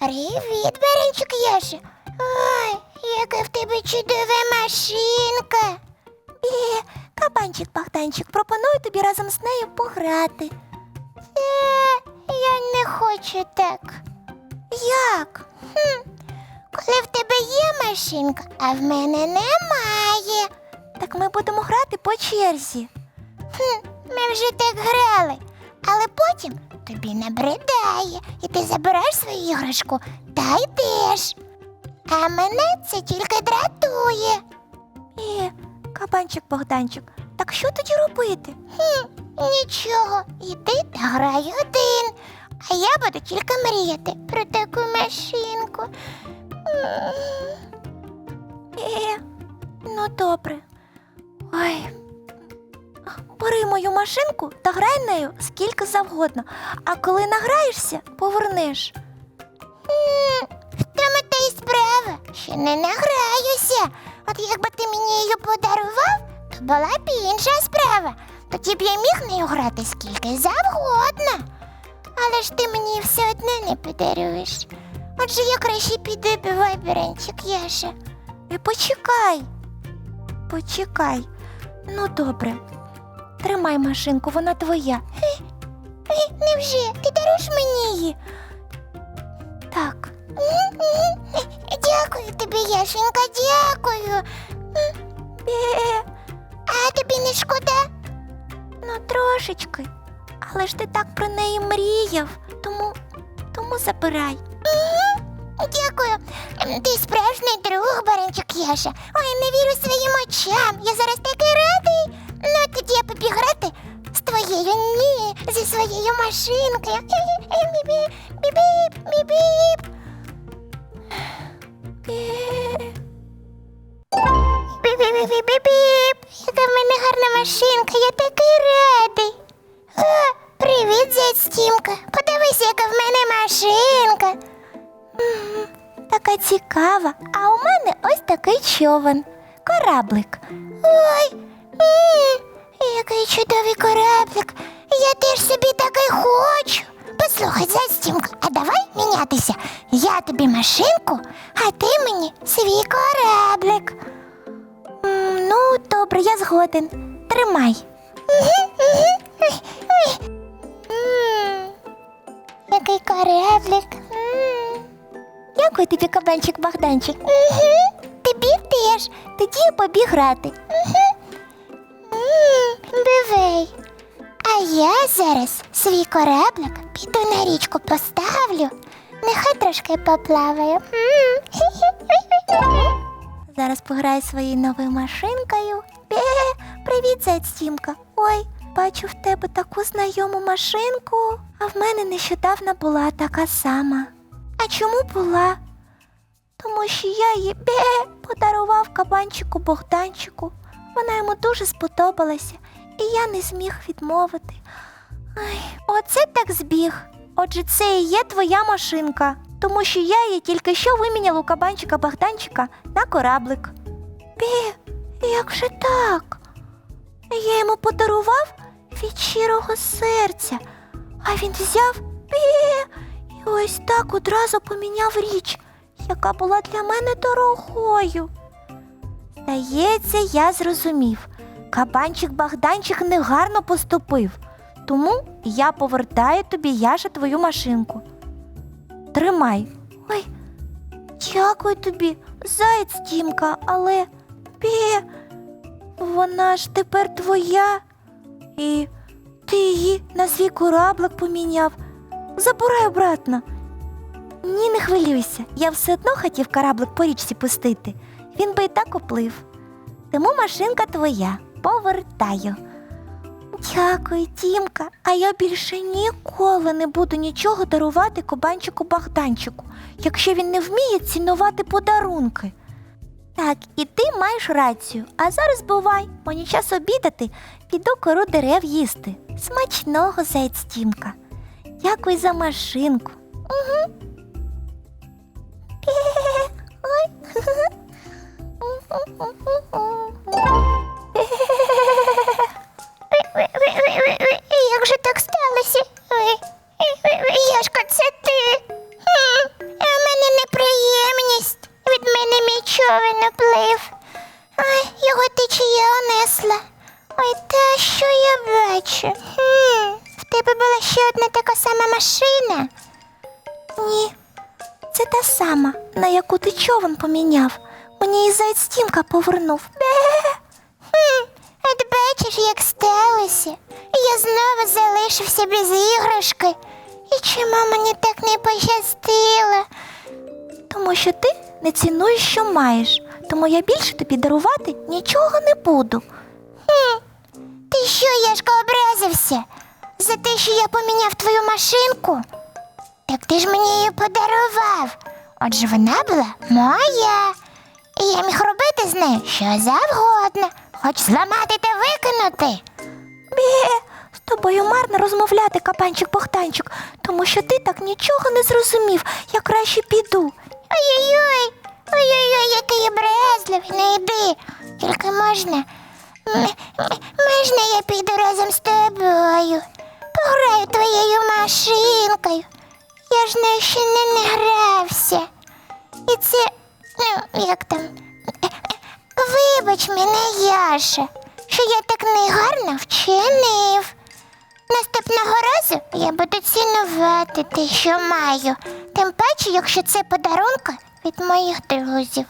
Привіт, Беренчик Яша. Ой, яка в тебе чудова машинка. Е, кабанчик Богданчик, пропоную тобі разом з нею пограти. Е, я не хочу так. Як? Хм, коли в тебе є машинка, а в мене немає. Так ми будемо грати по черзі. Хм, ми вже так грали, але потім тобі набридає, і ти забираєш свою іграшку та йдеш. А мене це тільки дратує. Е, кабанчик Богданчик, так що тоді робити? Хм, нічого, іди та грай один. А я буду тільки мріяти про таку машинку. Е, ну добре. Ой. Бери мою машинку та грай нею скільки завгодно, а коли награєшся, повернеш. Тому та й справа, що не награюся. От якби ти мені її подарував, то була б інша справа. Тоді б я міг нею грати скільки завгодно. Але ж ти мені все одно не подаруєш. Отже, я краще піду бивай беренчик, Яша. І почекай. Почекай. Ну, добре. Тримай машинку, вона твоя. Е, е, невже? Ти даруєш мені її? Так. Дякую тобі, Яшенька, дякую. Е, А тобі не шкода? Ну, трошечки. Але ж ти так про неї мріяв, тому, тому забирай. Дякую. Ти справжній друг, Баранчик Яша. Ой, не вірю своїм очам. Я зараз такий радий. Ну, тоді я побіг грати з твоєю ні, зі своєю машинкою. Бі-біп, біп-біп. Е. Біп-біп-біп-біп-біп. Яка в мене гарна машинка, я такий радий. О, привіт, зять Стімка. Подивись, яка в мене машинка. Така цікава, а у мене ось такий човен. Кораблик. Ой, який чудовий кораблик. Я теж собі такий хочу. Послухай, Застімка, а давай мінятися. Я тобі машинку, а ти мені свій кораблик. Ну, добре, я згоден. Тримай. Який кораблик. М. Дякую тобі, кабанчик Богданчик. Тобі теж. Тоді я побіг грати. Бивей. А я зараз свій кораблик піду на річку поставлю. Нехай трошки поплаває. Зараз пограю своєю новою машинкою. Бе, привіт, зять Стімка. Ой, бачу в тебе таку знайому машинку, а в мене нещодавно була така сама. А чому була? Тому що я її бе подарував кабанчику Богданчику. Вона йому дуже сподобалася, і я не зміг відмовити. Ай, оце так збіг. Отже, це і є твоя машинка, тому що я її тільки що виміняла у кабанчика Богданчика на кораблик. Бе, як же так? Я йому подарував від щирого серця, а він взяв бе, і ось так одразу поміняв річ, яка була для мене дорогою. Здається, я зрозумів. Кабанчик Богданчик негарно поступив, тому я повертаю тобі, Яша, твою машинку. Тримай. Ой, дякую тобі, заєць Тімка, але бе, вона ж тепер твоя. І ти її на свій кораблик поміняв. Забирай обратно. Ні, не хвилюйся. Я все одно хотів кораблик по річці пустити. Він би і так оплив. Тому машинка твоя. Повертаю. Дякую, Тімка. А я більше ніколи не буду нічого дарувати кабанчику Богданчику, якщо він не вміє цінувати подарунки. Так, і ти маєш рацію. А зараз бувай, мені час обідати, піду кору дерев їсти. Смачного, зайць Тімка. Дякую за машинку. Угу. Ой. Як же так сталося? Яшка, це ти? А в мене мій човен. Ой, його течія унесла. Ой, та що я бачу? В тебе була ще одна така сама машина? Ні, це та сама, на яку ти човен поміняв. Мені її зайць Стімка повернув. Бе. Хм, от бачиш, як сталося. Я знову залишився без іграшки. І чому мені так не пощастило? Тому що ти не цінуєш, що маєш, тому я більше тобі дарувати нічого не буду. Хм, ти що, Яшко, образився? За те, що я поміняв твою машинку? Так ти ж мені її подарував. Отже, вона була моя. І я міг робити з нею що завгодно, хоч зламати та викинути. Бє, з тобою марно розмовляти, капанчик Богданчик, тому що ти так нічого не зрозумів. Я краще піду. Ой-ой-ой, ой-ой-ой, який образливий, не йди. Тільки можна. м- Можна я піду разом з тобою? Пограю твоєю машинкою. Я ж нею ще не, не грався. І це, ну, як там. е, е, Вибач мене, Яша, що я так негарно вчинив. Наступного разу я буду цінувати те, що маю, тим паче, якщо це подарунка від моїх друзів.